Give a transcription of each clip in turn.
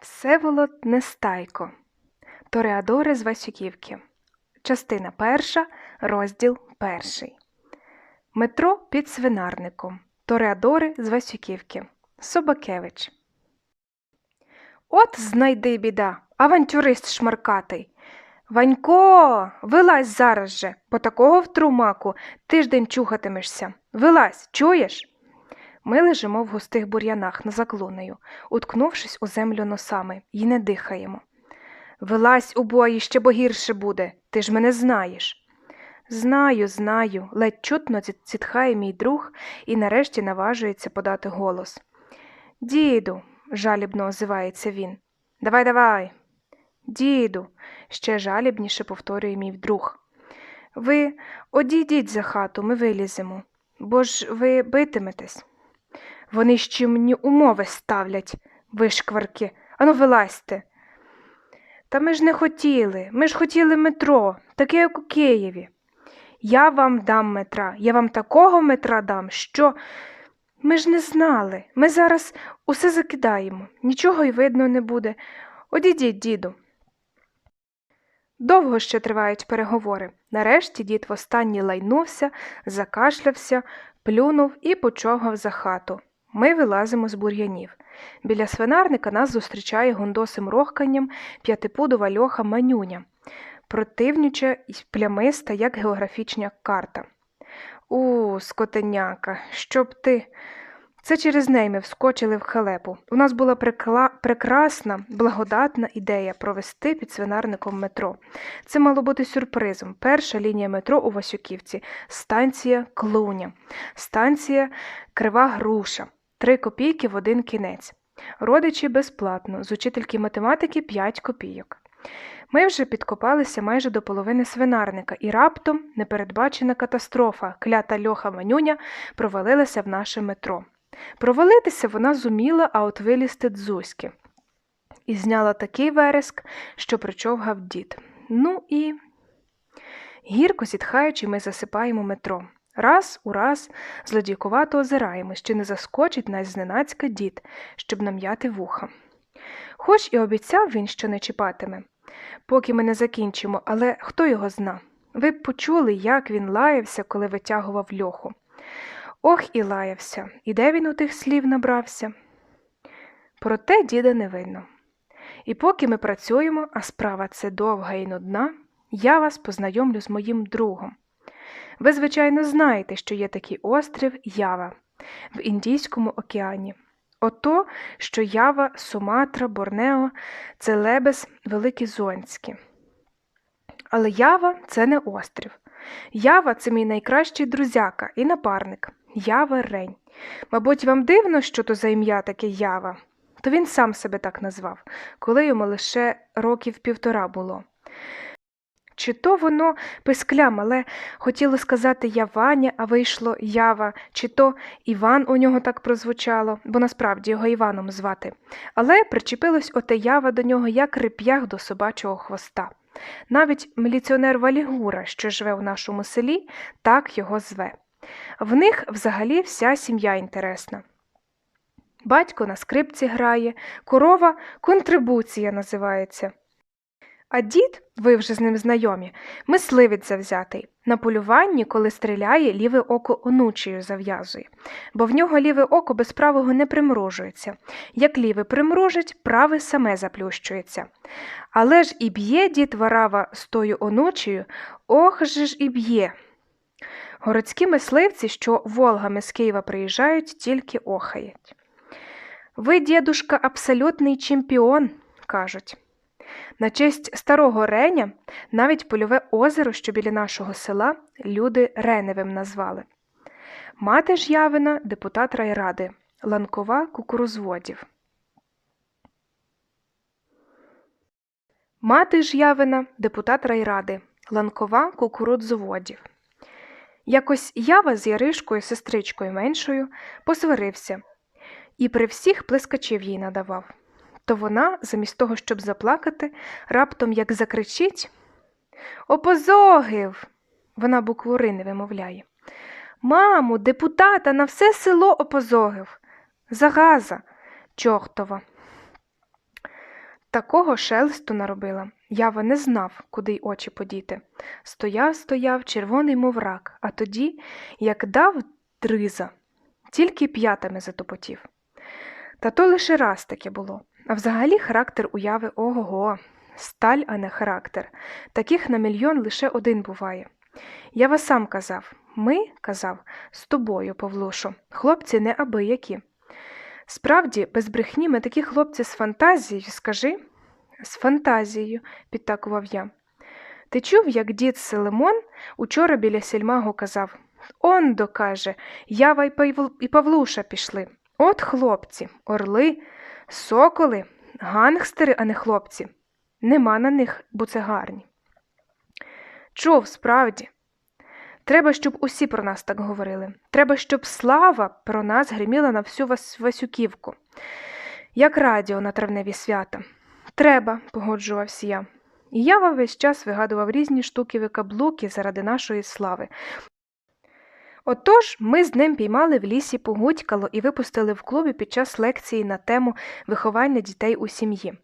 Всеволод Нестайко. Тореадори з Васюківки. Частина перша, розділ перший. Метро під свинарником. Тореадори з Васюківки. Собакевич. От знайди біда, авантюрист шмаркатий. Ванько, вилазь зараз же, по такого втрумаку тиждень чухатимешся. Вилазь, чуєш? Ми лежимо в густих бур'янах на заклонею, уткнувшись у землю носами, і не дихаємо. Вилазь у бої, ще бо гірше буде, ти ж мене знаєш. Знаю, знаю, ледь чутно зіт- зітхає мій друг і нарешті наважується подати голос. Діду, жалібно озивається він. Давай, давай. Діду, ще жалібніше повторює мій друг. Ви одійдіть за хату, ми виліземо, бо ж ви битиметесь. Вони ще мені умови ставлять, вишкварки. Ану, вилазьте. Та ми ж не хотіли, ми ж хотіли метро, таке, як у Києві. Я вам дам метра, я вам такого метра дам, що. Ми ж не знали. Ми зараз усе закидаємо, нічого й видно не буде. Одійдіть, діду. Довго ще тривають переговори. Нарешті дід востаннє лайнувся, закашлявся, плюнув і почогав за хату. Ми вилазимо з бур'янів. Біля свинарника нас зустрічає гундосим рохканням п'ятипудова льоха манюня, противнюча і плямиста, як географічна карта. У, скотеняка, щоб ти. Це через неї ми вскочили в халепу. У нас була прикла... прекрасна, благодатна ідея провести під свинарником метро. Це мало бути сюрпризом. Перша лінія метро у Васюківці, станція Клуня, станція Крива Груша, три копійки в один кінець. Родичі безплатно, з учительки математики 5 копійок. Ми вже підкопалися майже до половини свинарника, і раптом непередбачена катастрофа, клята льоха манюня провалилася в наше метро. Провалитися вона зуміла, а от вилізти дзузьки. І зняла такий вереск, що причовгав дід. Ну і. Гірко зітхаючи, ми засипаємо метро. Раз у раз злодійкувато озираємось, чи не заскочить нас зненацька дід, щоб нам'яти вуха. Хоч і обіцяв він, що не чіпатиме, поки ми не закінчимо, але хто його зна? Ви б почули, як він лаявся, коли витягував льоху. Ох і лаявся, і де він у тих слів набрався? Проте діда не видно. І поки ми працюємо, а справа це довга і нудна, я вас познайомлю з моїм другом. Ви, звичайно, знаєте, що є такий острів Ява в Індійському океані. Ото, що Ява, Суматра, Борнео це Лебес Великізонські. Але Ява це не острів. Ява це мій найкращий друзяка і напарник. Ява Рень. Мабуть, вам дивно, що то за ім'я таке Ява? То він сам себе так назвав, коли йому лише років півтора було. Чи то воно писклям, але хотіло сказати я Ваня, а вийшло Ява, чи то Іван у нього так прозвучало, бо насправді його Іваном звати. Але причепилось оте Ява до нього як реп'ях до собачого хвоста. Навіть міліціонер Валігура, що живе в нашому селі, так його зве. В них взагалі вся сім'я інтересна. Батько на скрипці грає, корова контрибуція називається. А дід, ви вже з ним знайомі, мисливець завзятий. На полюванні, коли стріляє, ліве око онучею зав'язує, бо в нього ліве око без правого не примружується. Як ліве примружить, праве саме заплющується. Але ж і б'є дід варава з тою онучею, ох же ж і б'є. Городські мисливці, що Волгами з Києва приїжджають, тільки охають. Ви, дідушка, абсолютний чемпіон, кажуть. На честь старого Реня навіть польове озеро, що біля нашого села, люди Реневим назвали. Мати ж Явина – депутат райради, ланкова кукурузводів. Мати ж Явина – депутат райради, ланкова кукурудзоводів. Якось Ява з Яришкою, сестричкою меншою, посварився і при всіх плескачів їй надавав. То вона, замість того, щоб заплакати, раптом як закричить Опозогив. Вона букву «ри» не вимовляє. Маму, депутата на все село опозогив. Загаза, чортова. Такого шелесту наробила. Ява не знав, куди й очі подіти. Стояв, стояв, червоний, мов рак, а тоді, як дав дриза, тільки п'ятами затопотів. Та то лише раз таке було. А взагалі характер уяви ого-го, сталь, а не характер. Таких на мільйон лише один буває. Я вас сам казав, ми, казав, з тобою, Павлушу, хлопці не абиякі. Справді, без брехні ми такі хлопці з фантазією, скажи? З фантазією, підтакував я. Ти чув, як дід Селимон учора біля сільмагу казав Он докаже, Ява і Павлуша пішли. От хлопці, орли, соколи, гангстери, а не хлопці. Нема на них буцегарні. Чув, справді. Треба, щоб усі про нас так говорили. Треба, щоб слава про нас гриміла на всю Вас- Васюківку, як радіо на травневі свята. Треба, погоджувався я. І я весь час вигадував різні штуки викаблуки заради нашої слави. Отож, ми з ним піймали в лісі погудькало і випустили в клубі під час лекції на тему виховання дітей у сім'ї.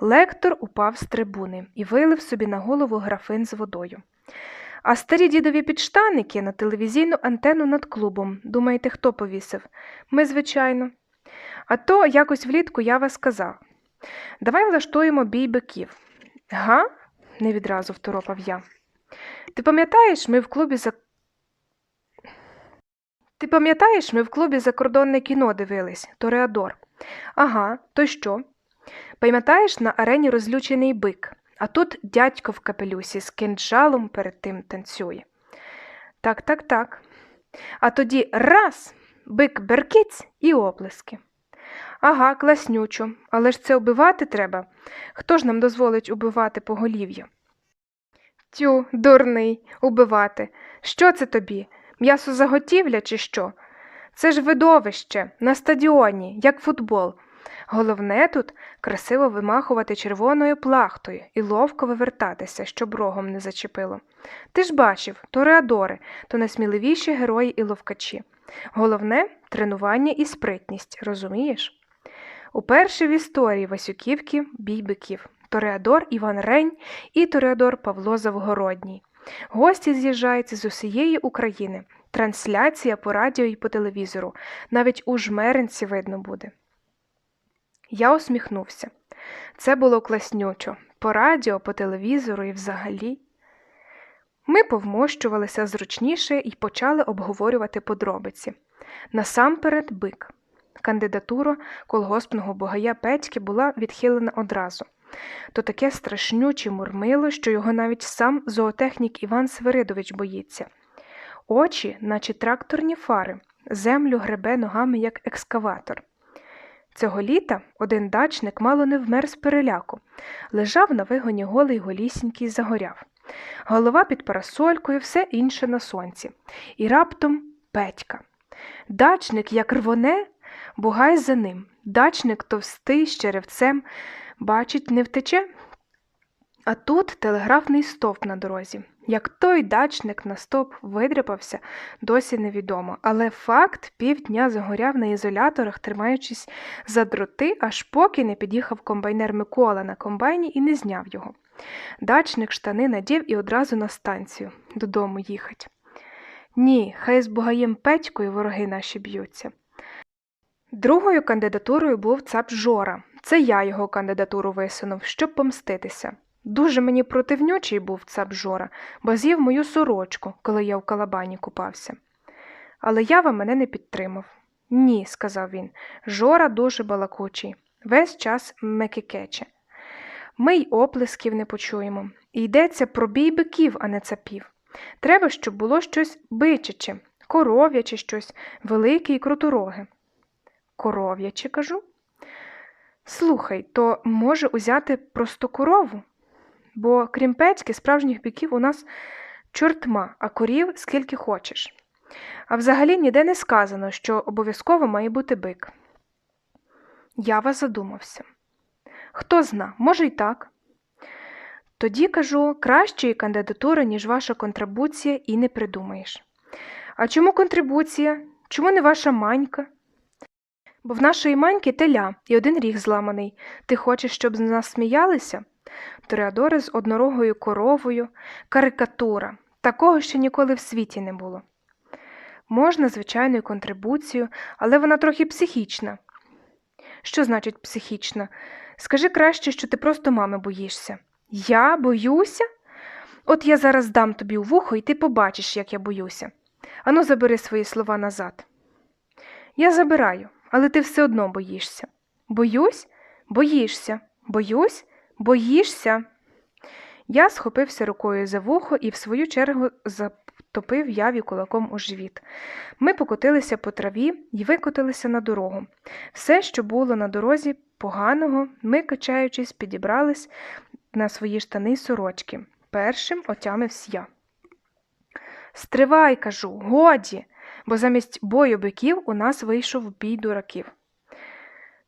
Лектор упав з трибуни і вилив собі на голову графин з водою. А старі дідові підштаники на телевізійну антенну над клубом. Думаєте, хто повісив? Ми, звичайно. А то якось влітку я вас сказав. Давай влаштуємо бій биків. Га? не відразу второпав я. Ти пам'ятаєш, ми в клубі за. Ти пам'ятаєш, ми в клубі закордонне кіно дивились, Тореадор. Ага, то що? Пам'ятаєш на арені розлючений бик, а тут дядько в капелюсі з кинджалом перед тим танцює. Так, так, так. А тоді раз бик беркиць і оплески. Ага, класнючо, але ж це убивати треба. Хто ж нам дозволить убивати поголів'я? Тю, дурний, убивати. Що це тобі? М'ясо заготівля чи що? Це ж видовище на стадіоні, як футбол. Головне тут красиво вимахувати червоною плахтою і ловко вивертатися, щоб рогом не зачепило. Ти ж бачив, то реадори, то найсміливіші герої і ловкачі. Головне тренування і спритність, розумієш? Уперше в історії Васюківки бій биків. Тореадор Іван Рень і Тореадор Павло Завгородній. Гості з'їжджаються з усієї України. Трансляція по радіо і по телевізору. Навіть у жмеринці видно буде. Я усміхнувся. Це було класнючо. По радіо, по телевізору і взагалі. Ми повмощувалися зручніше і почали обговорювати подробиці. Насамперед бик. Кандидатура колгоспного богая Петьки була відхилена одразу. То таке страшнюче мурмило, що його навіть сам зоотехнік Іван Свиридович боїться. Очі, наче тракторні фари, землю гребе ногами, як екскаватор. Цього літа один дачник мало не вмер з переляку, лежав на вигоні голий голісінький загоряв. Голова під парасолькою, все інше на сонці. І раптом Петька. Дачник, як рвоне, бугай за ним. Дачник товстий з черевцем, бачить, не втече. А тут телеграфний стовп на дорозі. Як той дачник на стовп видряпався, досі невідомо, але факт півдня загоряв на ізоляторах, тримаючись за дроти, аж поки не під'їхав комбайнер Микола на комбайні і не зняв його. Дачник штани надів і одразу на станцію додому їхать. Ні, хай з бугаєм Петькою вороги наші б'ються. Другою кандидатурою був цап Жора. Це я його кандидатуру висунув, щоб помститися. Дуже мені противнючий був цап Жора, бо з'їв мою сорочку, коли я в калабані купався. Але Ява мене не підтримав. Ні, сказав він, Жора дуже балакучий, весь час мекикече. Ми й оплесків не почуємо. І йдеться про бій биків, а не цапів. Треба, щоб було щось бичаче, коров'яче щось, велике і крутороге. Коров'яче, кажу. Слухай, то може узяти просто корову? Бо крім петьки, справжніх биків у нас чортма, а корів скільки хочеш. А взагалі ніде не сказано, що обов'язково має бути бик. Ява задумався. Хто зна, може й так. Тоді кажу, кращої кандидатури, ніж ваша контрибуція, і не придумаєш. А чому контрибуція? Чому не ваша манька? Бо в нашої маньки теля і один ріг зламаний. Ти хочеш, щоб з нас сміялися? Тореадори з однорогою коровою, карикатура. Такого ще ніколи в світі не було. Можна звичайною контрибуцією, але вона трохи психічна. Що значить психічна? Скажи краще, що ти просто мами боїшся. Я боюся? От я зараз дам тобі у вухо, і ти побачиш, як я боюся. Ану, забери свої слова назад. Я забираю, але ти все одно боїшся. Боюсь? Боїшся. Боюсь? Боїшся. Я схопився рукою за вухо і в свою чергу затопив яві кулаком у живіт. Ми покотилися по траві і викотилися на дорогу. Все, що було на дорозі поганого, ми, качаючись, підібрались на свої штани сорочки. Першим отямився я. Стривай, кажу, годі, бо замість бою биків у нас вийшов бій дураків.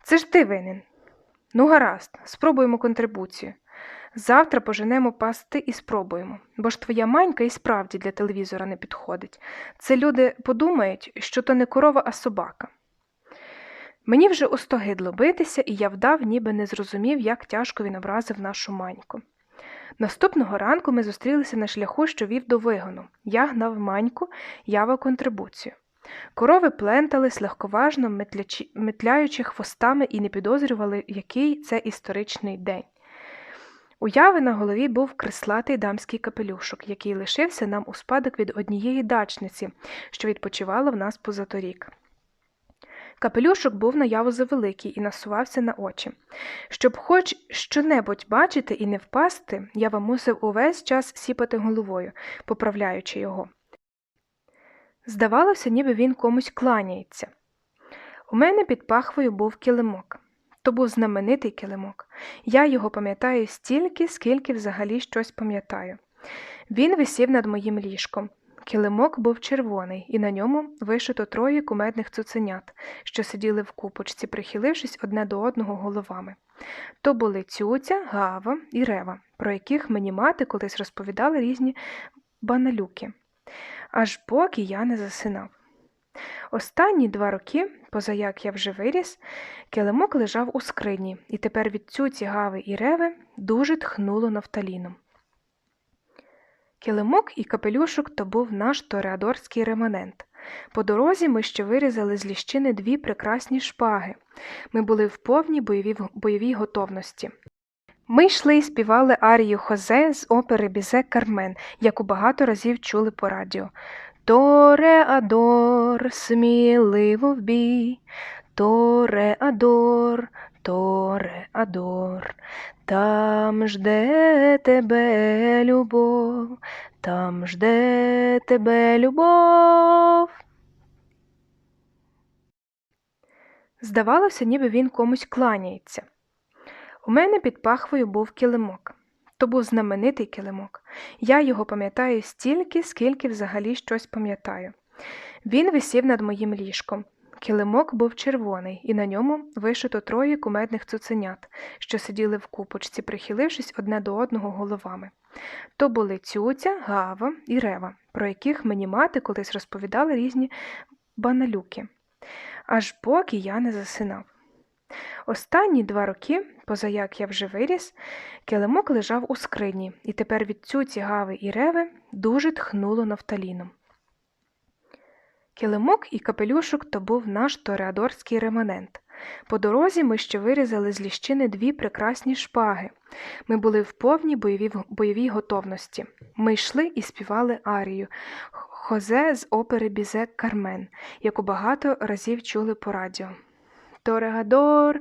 Це ж ти винен. Ну, гаразд, спробуємо контрибуцію. Завтра поженемо пасти і спробуємо, бо ж твоя манька і справді для телевізора не підходить. Це люди подумають, що то не корова, а собака. Мені вже остогидло битися, і я вдав, ніби не зрозумів, як тяжко він образив нашу маньку. Наступного ранку ми зустрілися на шляху, що вів до вигону. Я гнав маньку, ява контрибуцію. Корови плентались легковажно, метляючи хвостами і не підозрювали, який це історичний день. У яви на голові був креслатий дамський капелюшок, який лишився нам у спадок від однієї дачниці, що відпочивала в нас позаторік. Капелюшок був на яву завеликий і насувався на очі. Щоб хоч щонебудь бачити і не впасти, ява мусив увесь час сіпати головою, поправляючи його. Здавалося, ніби він комусь кланяється. У мене під пахвою був килимок. То був знаменитий килимок. Я його пам'ятаю стільки, скільки взагалі щось пам'ятаю. Він висів над моїм ліжком. Килимок був червоний, і на ньому вишито троє кумедних цуценят, що сиділи в купочці, прихилившись одне до одного головами. То були цюця, гава і рева, про яких мені мати колись розповідала різні баналюки, аж поки я не засинав. Останні два роки, позаяк я вже виріс, килимок лежав у скрині, і тепер від цюці гави і реви дуже тхнуло нафталіном. Килимок і капелюшок то був наш тореадорський реманент. По дорозі ми ще вирізали з ліщини дві прекрасні шпаги. Ми були в повній бойовій, бойовій готовності. Ми йшли і співали арію Хозе з опери Бізе Кармен, яку багато разів чули по радіо. Тореадор, сміливо в бій, Тореадор, Тореадор, там жде тебе любов, там жде тебе любов. Здавалося, ніби він комусь кланяється. У мене під пахвою був килимок. То був знаменитий килимок. Я його пам'ятаю стільки, скільки взагалі щось пам'ятаю. Він висів над моїм ліжком. Килимок був червоний, і на ньому вишито троє кумедних цуценят, що сиділи в купочці, прихилившись одне до одного головами. То були цюця, гава і рева, про яких мені мати колись розповідала різні баналюки, аж поки я не засинав. Останні два роки, позаяк я вже виріс, килимок лежав у скрині, і тепер від цюці гави і реви дуже тхнуло нафталіном. Килимок і капелюшок то був наш тореадорський реманент. По дорозі ми ще вирізали з ліщини дві прекрасні шпаги. Ми були в повній бойовій, бойовій готовності. Ми йшли і співали арію Хозе з опери Бізе Кармен, яку багато разів чули по радіо. Торегадор,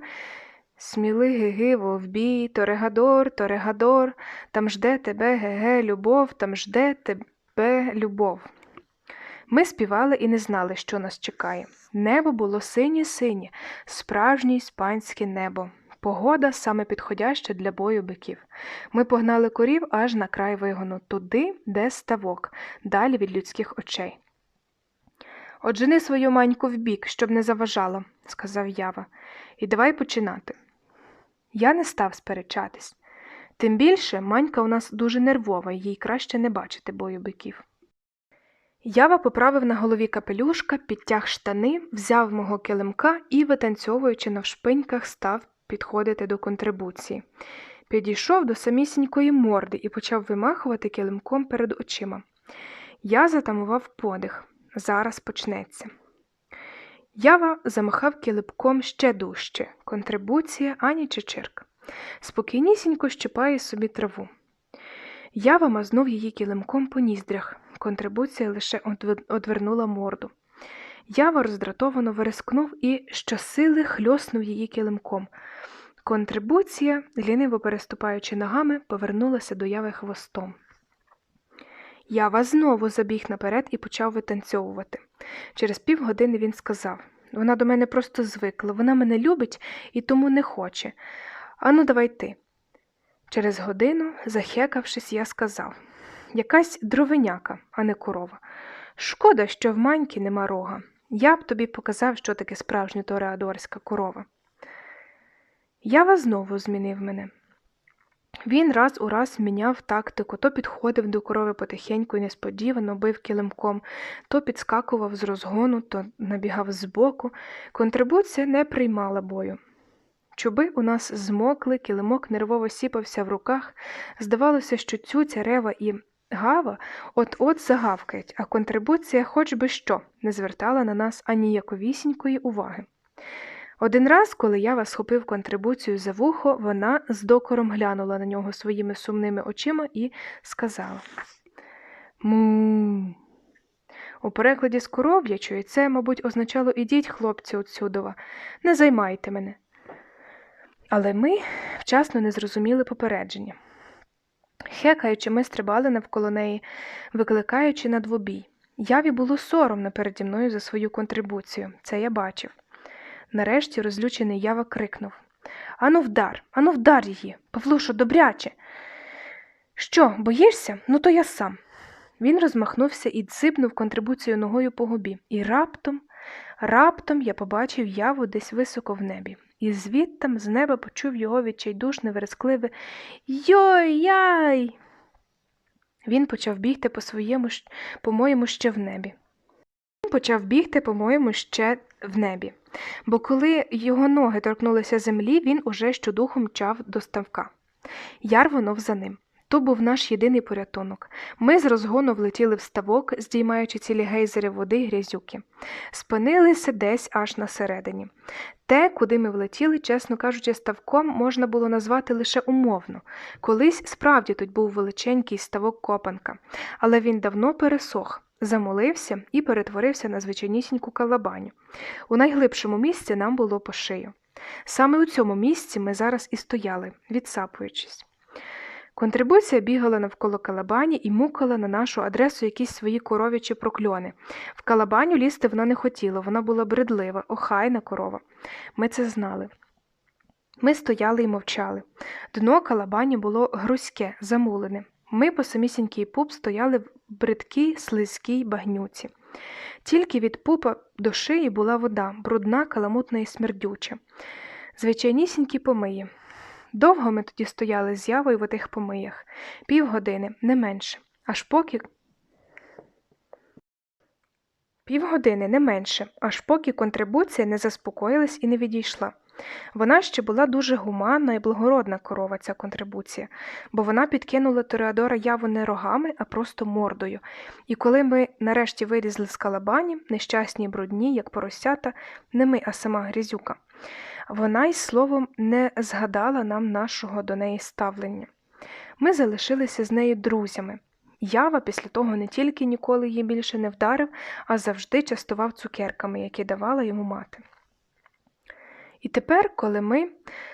сміли гигиво в бій, Торегадор, Торегадор, там жде тебе ге-ге, любов, там жде тебе любов. Ми співали і не знали, що нас чекає. Небо було синє-синє, справжнє іспанське небо. Погода саме підходяща для бою биків. Ми погнали корів аж на край вигону, туди, де ставок, далі від людських очей. Оджени свою маньку вбік, щоб не заважала, сказав Ява, і давай починати. Я не став сперечатись. Тим більше манька у нас дуже нервова, їй краще не бачити бою биків. Ява поправив на голові капелюшка, підтяг штани, взяв мого килимка і, витанцьовуючи навшпиньках, став підходити до контрибуції. Підійшов до самісінької морди і почав вимахувати килимком перед очима. Я затамував подих. Зараз почнеться. Ява замахав килипком ще дужче. Контрибуція ані чечирк. Спокійнісінько щипає собі траву. Ява мазнув її килимком по ніздрях. Контрибуція лише одвернула морду. Ява роздратовано верескнув і щосили хльоснув її килимком. Контрибуція, ліниво переступаючи ногами, повернулася до яви хвостом. Ява знову забіг наперед і почав витанцьовувати. Через півгодини він сказав вона до мене просто звикла, вона мене любить і тому не хоче. Ану, давай ти. Через годину, захекавшись, я сказав якась дровиняка, а не корова. Шкода, що в маньки нема рога. Я б тобі показав, що таке справжня тореадорська корова. Ява знову змінив мене. Він раз у раз міняв тактику, то підходив до корови потихеньку і несподівано бив килимком, то підскакував з розгону, то набігав збоку. Контрибуція не приймала бою. Чуби у нас змокли, килимок нервово сіпався в руках. Здавалося, що цюця, рева і гава от-от загавкають, а контрибуція хоч би що не звертала на нас аніяковісінької уваги. Один раз, коли Ява схопив контрибуцію за вухо, вона з докором глянула на нього своїми сумними очима і сказала Му. У перекладі з коров'ячої це, мабуть, означало ідіть, хлопці, отсюдова, не займайте мене. Але ми вчасно не зрозуміли попередження. Хекаючи, ми стрибали навколо неї, викликаючи на двобій. Яві було соромно переді мною за свою контрибуцію, це я бачив. Нарешті розлючений ява крикнув Ану вдар, ану вдар її, Павлушо, добряче. Що, боїшся? Ну то я сам. Він розмахнувся і дзибнув контрибуцію ногою по губі, і раптом, раптом я побачив яву десь високо в небі, і звідтам з неба почув його відчайдушне верескливе Йой-яй. Він почав бігти по своєму, по-моєму, ще в небі. Він почав бігти, по-моєму, ще в небі, бо коли його ноги торкнулися землі, він уже щодуху мчав до ставка. Яр вонов за ним. То був наш єдиний порятунок. Ми з розгону влетіли в ставок, здіймаючи цілі гейзери води й грязюки. Спинилися десь аж на середині. Те, куди ми влетіли, чесно кажучи, ставком можна було назвати лише умовно. Колись справді тут був величенький ставок копанка, але він давно пересох, замолився і перетворився на звичайнісіньку калабаню. У найглибшому місці нам було по шию. Саме у цьому місці ми зараз і стояли, відсапуючись. Контрибуція бігала навколо калабані і мукала на нашу адресу якісь свої коров'ячі прокльони. В калабаню лізти вона не хотіла, вона була бредлива, охайна корова. Ми це знали. Ми стояли і мовчали. Дно калабані було грузьке, замулене. Ми по самісінький пуп стояли в бридкій, слизькій багнюці. Тільки від пупа до шиї була вода, брудна, каламутна і смердюча. Звичайнісінькі помиї. Довго ми тоді стояли з явою в отих помиях, півгодини, не менше, аж поки. Півгодини, не менше, аж поки контрибуція не заспокоїлась і не відійшла. Вона ще була дуже гуманна і благородна корова, ця контрибуція, бо вона підкинула Тореадора яву не рогами, а просто мордою. І коли ми нарешті вилізли з калабані, нещасні брудні, як поросята, не ми, а сама грізюка, вона й словом не згадала нам нашого до неї ставлення. Ми залишилися з нею друзями. Ява після того не тільки ніколи її більше не вдарив, а завжди частував цукерками, які давала йому мати. І тепер, коли ми,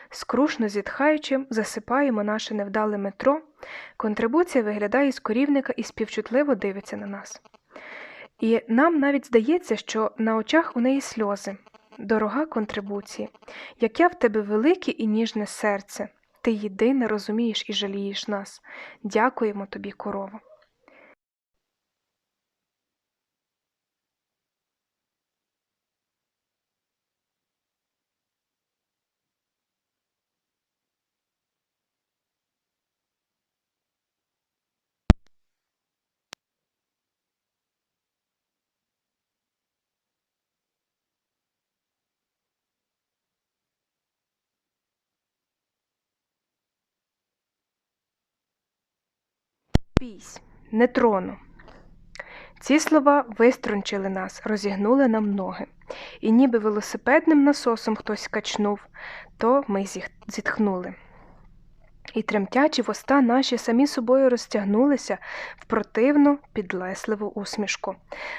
скрушно зітхаючи, засипаємо наше невдале метро, контрибуція виглядає з корівника і співчутливо дивиться на нас. І нам навіть здається, що на очах у неї сльози. Дорога контрибуція, яке в тебе велике і ніжне серце. Ти єдине розумієш і жалієш нас. Дякуємо тобі, корова. Бійсь, не трону. Ці слова виструнчили нас, розігнули нам ноги. І ніби велосипедним насосом хтось качнув, то ми зітхнули. І тремтячі вуста наші самі собою розтягнулися в противну підлесливу усмішку.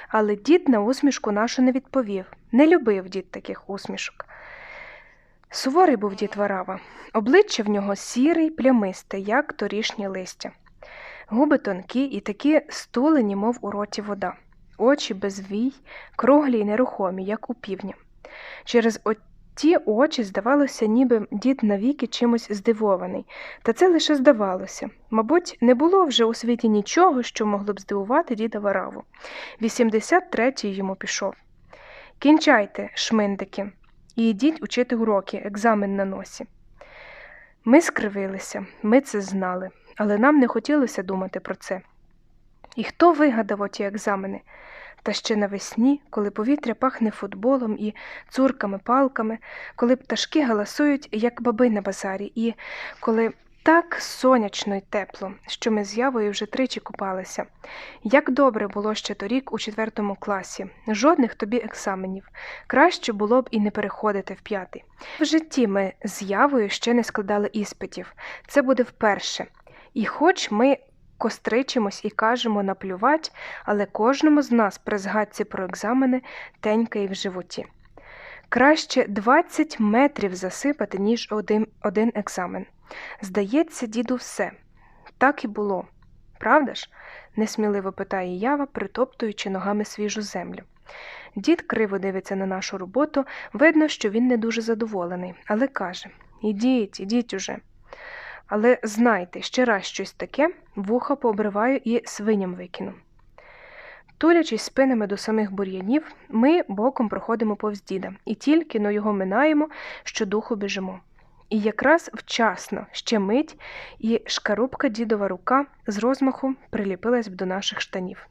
Але дід на усмішку нашу не відповів. Не любив дід таких усмішок. Суворий був дід Варава. Обличчя в нього сіре й плямисте, як торішнє листя. Губи тонкі і такі стулені, мов у роті вода. Очі без вій, круглі й нерухомі, як у півня. Через оті очі здавалося, ніби дід навіки чимось здивований, та це лише здавалося. Мабуть, не було вже у світі нічого, що могло б здивувати діда Вараву. 83-й йому пішов. Кінчайте, шминдики, і йдіть учити уроки, екзамен на носі. Ми скривилися, ми це знали, але нам не хотілося думати про це. І хто вигадав оті екзамени? Та ще навесні, коли повітря пахне футболом і цурками-палками, коли пташки галасують, як баби на базарі, і коли так сонячно й тепло, що ми з Явою вже тричі купалися. Як добре було ще торік у четвертому класі, жодних тобі екзаменів. Краще було б і не переходити в п'ятий. В житті ми з Явою ще не складали іспитів. Це буде вперше. І хоч ми костричимось і кажемо наплювать, але кожному з нас при згадці про екзамени тенькає в животі. Краще 20 метрів засипати, ніж один, один екзамен. Здається, діду, все. Так і було. Правда ж? несміливо питає ява, притоптуючи ногами свіжу землю. Дід криво дивиться на нашу роботу, видно, що він не дуже задоволений, але каже Ідіть, ідіть уже. Але знайте, ще раз щось таке, вуха пообриваю і свиням викину. Тулячись спинами до самих бур'янів, ми боком проходимо повз діда і тільки но його минаємо, що духу біжимо. І якраз вчасно, ще мить, і шкарубка дідова рука з розмаху приліпилась б до наших штанів.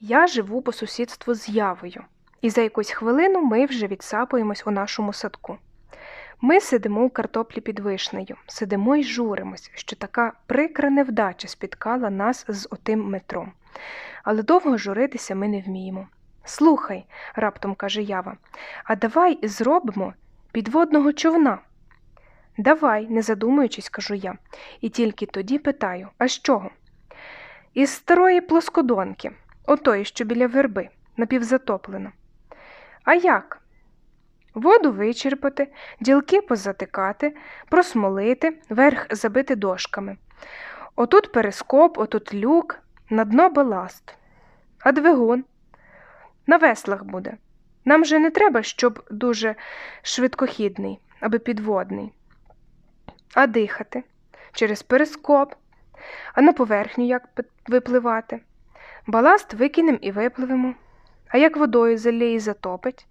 Я живу по сусідству з явою, і за якусь хвилину ми вже відсапуємось у нашому садку. Ми сидимо у картоплі під вишнею, сидимо й журимось, що така прикра невдача спіткала нас з отим метром. Але довго журитися ми не вміємо. Слухай, раптом каже Ява, а давай зробимо підводного човна. Давай, не задумуючись, кажу я, і тільки тоді питаю, а з чого? Із старої плоскодонки, отої, що біля верби, напівзатоплена. А як? Воду вичерпати, ділки позатикати, просмолити, верх забити дошками. Отут перископ, отут люк, на дно баласт. А двигун? На веслах буде. Нам же не треба, щоб дуже швидкохідний, аби підводний. А дихати? Через перископ. А на поверхню як випливати? Баласт викинем і випливемо. А як водою залє і затопить?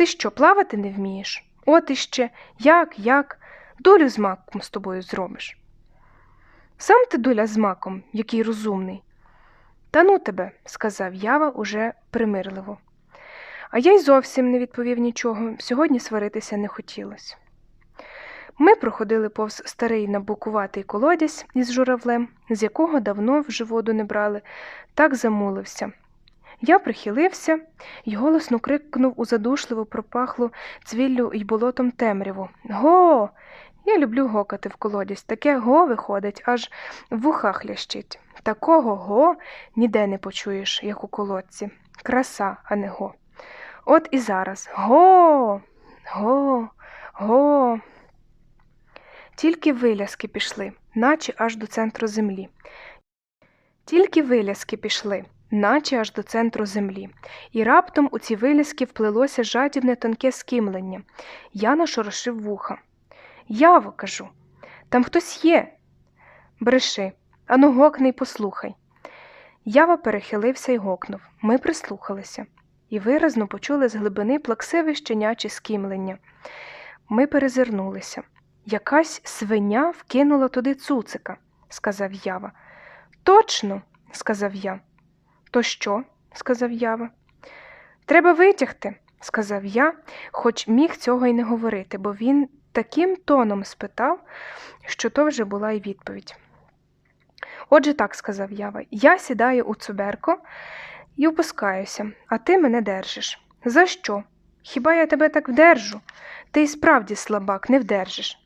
Ти що, плавати не вмієш? От іще, як, як, долю з маком з тобою зробиш. Сам ти доля з маком, який розумний. Та ну тебе, сказав Ява уже примирливо. А я й зовсім не відповів нічого, сьогодні сваритися не хотілося. Ми проходили повз старий набукуватий колодязь із журавлем, з якого давно вже воду не брали, так замулився. Я прихилився й голосно крикнув у задушливо пропахлу цвіллю й болотом темряву. Го! Я люблю гокати в колодязь. Таке го виходить, аж в вухах лящить. Такого го ніде не почуєш, як у колодці. Краса, а не го. От і зараз го, го, го. Тільки виляски пішли, наче аж до центру землі. Тільки виляски пішли, наче аж до центру землі, і раптом у ці вилізки вплилося жадібне тонке скимлення. Я нашорошив вуха. Яво, кажу, там хтось є. Бреши, ану гокни й послухай. Ява перехилився й гокнув. Ми прислухалися і виразно почули з глибини плаксиве щеняче скімлення. Ми перезирнулися. Якась свиня вкинула туди цуцика, сказав Ява. Точно, сказав я. То що? сказав Ява. Треба витягти, сказав я, хоч міг цього й не говорити, бо він таким тоном спитав, що то вже була й відповідь. Отже, так сказав Ява, я сідаю у цуберко і опускаюся, а ти мене держиш. За що? Хіба я тебе так вдержу? Ти й справді слабак, не вдержиш.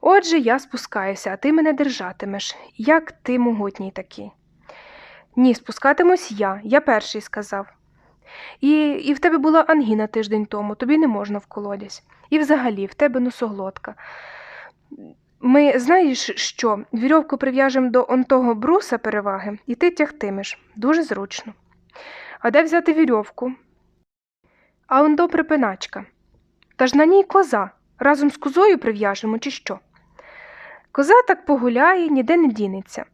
Отже, я спускаюся, а ти мене держатимеш, як ти могутній такий. Ні, спускатимусь я, я перший сказав. І, і в тебе була ангіна тиждень тому, тобі не можна в колодязь. І взагалі, в тебе носоглотка. Ми, знаєш що, вірьовку прив'яжемо до он того бруса переваги, і ти тягтимеш. Дуже зручно. А де взяти вірьовку? А он до припиначка. Та ж на ній коза. Разом з козою прив'яжемо, чи що? Коза так погуляє, ніде не дінеться.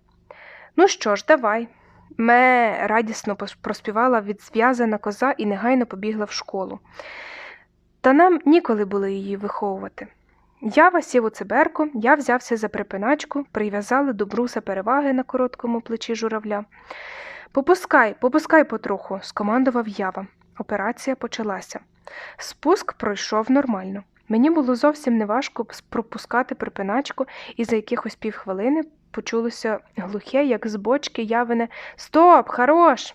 Ну що ж, давай. Ме радісно проспівала відзв'язана коза і негайно побігла в школу. Та нам ніколи було її виховувати. Я сів у циберку, я взявся за припиначку, прив'язали до бруса переваги на короткому плечі журавля. Попускай, попускай потроху, скомандував ява. Операція почалася. Спуск пройшов нормально. Мені було зовсім неважко пропускати припиначку, і за якихось півхвилини почулося глухе, як з бочки явине Стоп, хорош.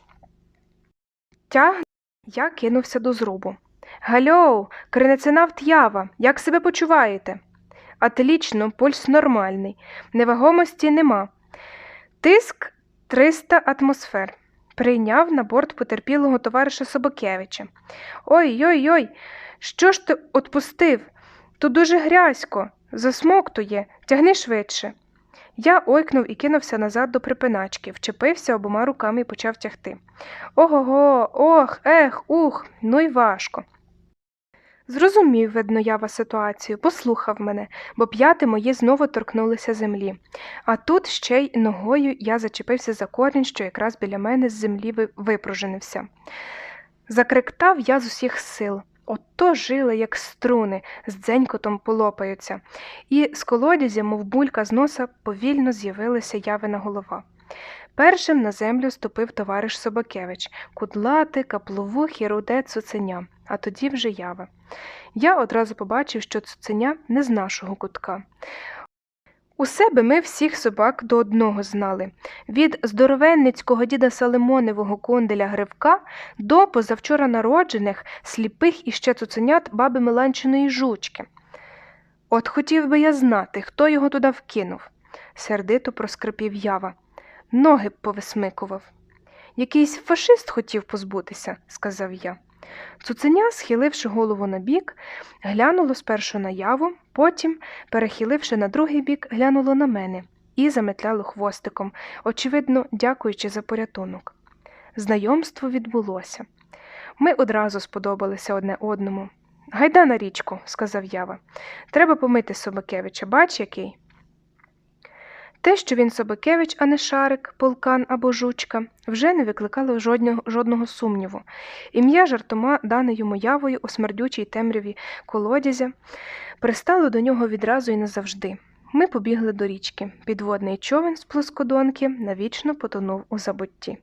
Тяг я кинувся до зрубу. Гальоу, кринеценавт Ява, як себе почуваєте? Атлічно, пульс нормальний, невагомості нема. Тиск 300 атмосфер. Прийняв на борт потерпілого товариша Собакевича. Ой-ой-ой, що ж ти отпустив? Тут дуже грязько, засмоктує, тягни швидше. Я ойкнув і кинувся назад до припиначки, вчепився обома руками і почав тягти. Ого-го, ох, ех, ух, ну й важко. Зрозумів, видно, ява ситуацію, послухав мене, бо п'яти мої знову торкнулися землі. А тут ще й ногою я зачепився за корінь, що якраз біля мене з землі ви- випружинився. Закриктав я з усіх сил. Ото жили, як струни, з дзенькотом полопаються, і з колодязя, мов булька з носа, повільно з'явилася явина голова. Першим на землю ступив товариш Собакевич, кудлати, капловухий, руде цуценя, а тоді вже ява. Я одразу побачив, що цуценя не з нашого кутка. У себе ми всіх собак до одного знали від здоровенницького діда Салимоневого конделя Гривка до позавчора народжених сліпих іще цуценят баби Меланчиної жучки. От хотів би я знати, хто його туди вкинув, сердито проскрипів ява. Ноги повисмикував. Якийсь фашист хотів позбутися, сказав я. Цуценя, схиливши голову на бік, глянуло спершу на яву, потім, перехиливши на другий бік, глянуло на мене і заметляло хвостиком, очевидно, дякуючи за порятунок. Знайомство відбулося. Ми одразу сподобалися одне одному. Гайда на річку, сказав Ява. Треба помити Собакевича, бач який. Те, що він Собакевич, а не шарик, полкан або жучка, вже не викликало жодного, жодного сумніву. Ім'я жартома, дане йому явою у смердючій темряві колодязя, пристало до нього відразу і назавжди. Ми побігли до річки. Підводний човен з плоскодонки навічно потонув у забутті.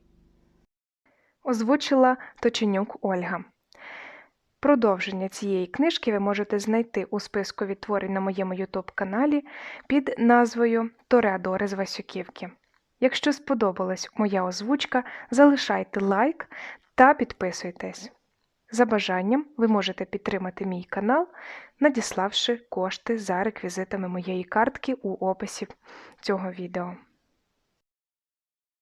Озвучила Точенюк Ольга. Продовження цієї книжки ви можете знайти у списку відтворень на моєму YouTube каналі під назвою Тореадори з Васюківки. Якщо сподобалась моя озвучка, залишайте лайк та підписуйтесь. За бажанням ви можете підтримати мій канал, надіславши кошти за реквізитами моєї картки у описі цього відео.